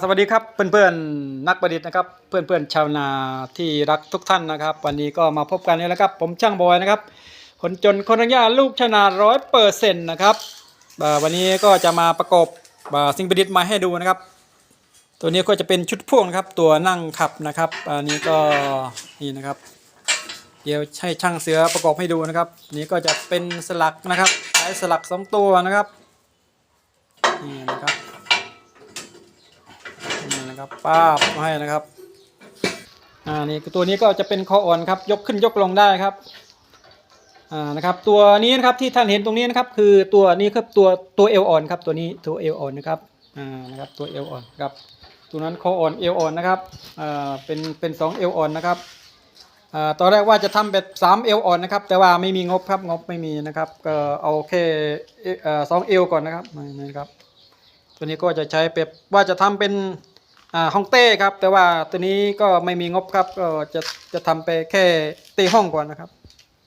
สวัสดีครับเพื่อนๆนักประดิษฐ์นะครับ เพื่อนๆชาวนาที่รักทุกท่านนะครับ วันนี้ก็มาพบกันนี่แล้วครับ ผมช่างบอยนะครับ คนจนคนรังยาลูกชนาร้อยเปอร์เซ็นต์นะครับวันนี้ก็จะมาประกอบสิ่งประดิษฐ์มาให้ดูนะครับ ตัวนี้ก็จะเป็นชุดพ่วงนะครับตัวนั่งขับนะครับ อันนี้ก็นี่นะครับ เดี๋ยวให้ช่างเสือประกอบให้ดูนะครับนนี้ก็จะเป็นสลักนะครับใช้สลักสองตัวนะครับนี่นะครับ นะครับป้าบมาให้นะครับอ่านี่ตัวนี้ก็จะเป็นคออ่อนครับยกขึ้นยกลงได้ครับอ่านะครับ ตัวนี้นะครับที่ท่านเห็นตรงนี้นะครับ คือตัวนี้ครับตัวตัวเอวอ่อนครับ ตัวนี้ตัวเอวอ่อนนะครับอ่านะครับตัวเอวอ่อนครับตัวนั้นคออ่อนเอวอ่อนนะครับอ่าเป็นเป็นสองเอวอ่อนนะครับอ่าตอนแรกว่าจะทำแบบสามเอวอ่อนนะครับ แต่ว่าไม่มีงบครับงบไม่มีนะครับก็เอาแค่เอเอ่อสองเอวก่อนนะครับนี่นะครับ ตัวนี้ก็จะใช้แบบว่าจะทำเป็น อ่าห้องเต้ครับ แต่ว่าตัวนี้ก็ไม่มีงบครับ ก็จะจะทำไปแค่เต้ห้องก่อนนะครับ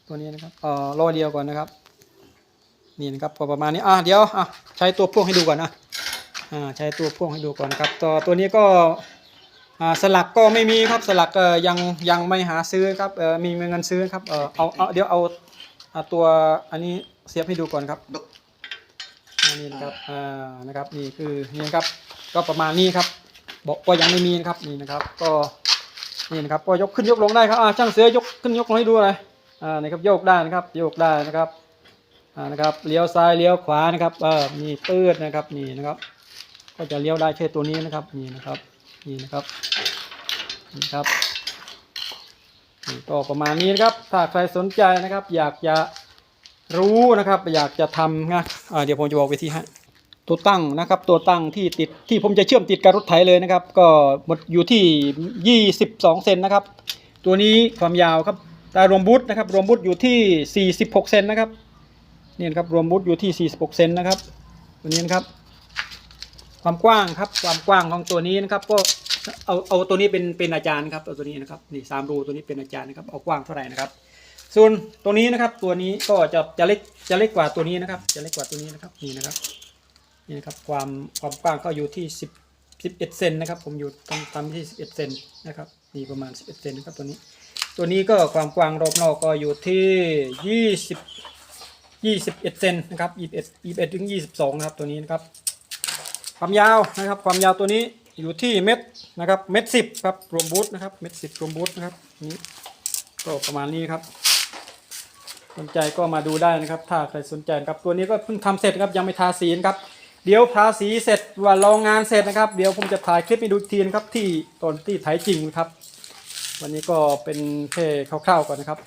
ตัวนี้นะครับเอ่อรอเดียวก่อนนะครับ นี่นะครับพอประมาณนี้อะเดี๋ยวอะใช้ตัวพ่วงให้ดูก่อนนะอ่าใช้ตัวพ่วงให้ดูก่อนนะครับตัวตัวนี้ก็อ่าสลักก็ไม่มีครับสลักเอ่อยังยังไม่หาซื้อครับเอ่อมีเงินซื้อครับเอ่อเอาเอาเดี๋ยวเอาเอาตัวอันนี้เสียบให้ดูก่อนครับอันนี้นะครับอ่านะครับนี่คือนี่นะครับก็ประมาณนี้ครับ บอกก็ยังไม่มีนะครับนี่นะครับ ก็นี่นะครับก็ยกขึ้นยกลงได้ครับช่างเสือยกขึ้นยกลงให้ดูเลยอ่านี่ครับโยกได้นะครับโยกได้นะครับอ่านะครับเลี้ยวซ้ายเลี้ยวขวานะครับเออมีปืดนะครับนี่นะครับ ก็จะเลี้ยวได้แค่ตัวนี้นะครับนี่นะครับนี่นะครับนี่ครับนี่ก็ประมาณนี้นะครับถ้าใครสนใจนะครับ อยากจะรู้นะครับ อยากจะทำนะอ่าเดี๋ยวผมจะบอกวิธีฮะ ตัวตั้งนะครับ ตัวตั้งที่ติดที่ผมจะเชื่อมติดกับรถไถเลยนะครับ ก็หมดอยู่ที่ 22 เซนนะครับ ตัวนี้ความยาวครับแต่รวมบูทนะครับรวมบูทอยู่ที่ 46 เซนนะครับนี่นะครับรวมบูทอยู่ที่ 46 เซนนะครับ ตัวนี้นะครับ ความกว้างครับความกว้างของตัวนี้นะครับ ก็เอาเอาตัวนี้เป็นเป็นอาจารย์ครับเอาตัวนี้นะครับนี่สามรูตัวนี้เป็นอาจารย์นะครับเอากว้างเท่าไหร่นะครับ ส่วนตัวนี้นะครับ ตัวนี้ก็จะจะเล็กจะเล็กกว่าตัวนี้นะครับ จะเล็กกว่าตัวนี้นะครับนี่นะครับ นี่นะครับความความกว้างก็อยู่ที่สิบสิบเอ็ดเซนนะครับ ผมอยู่ทำทำที่สิบเอ็ดเซนนะครับนี่ประมาณสิบเอ็ดเซนนะครับตัวนี้ ตัวนี้ก็ความกว้างรอบนอกก็อยู่ที่ยี่สิบยี่สิบเอ็ดเซนนะครับยี่สิบเอ็ดยี่สิบเอ็ดถึงยี่สิบสองนะครับตัวนี้นะครับ ความยาวนะครับ ความยาวตัวนี้อยู่ที่เม็ดนะครับเม็ดสิบครับรวมบูทนะครับเม็ดสิบรวมบูทนะครับนี่ก็ประมาณนี้ครับสนใจก็มาดูได้นะครับ ถ้าใครสนใจครับตัวนี้ก็เพิ่งทำเสร็จครับยังไม่ทาสีนะครับ เดี๋ยวทาสีเสร็จว่าลองงานเสร็จนะครับ เดี๋ยวผมจะถ่ายคลิปให้ดูทีนะครับที่ตอนที่ถ่ายจริงนะครับ วันนี้ก็เป็นแค่คร่าวๆก่อนนะครับ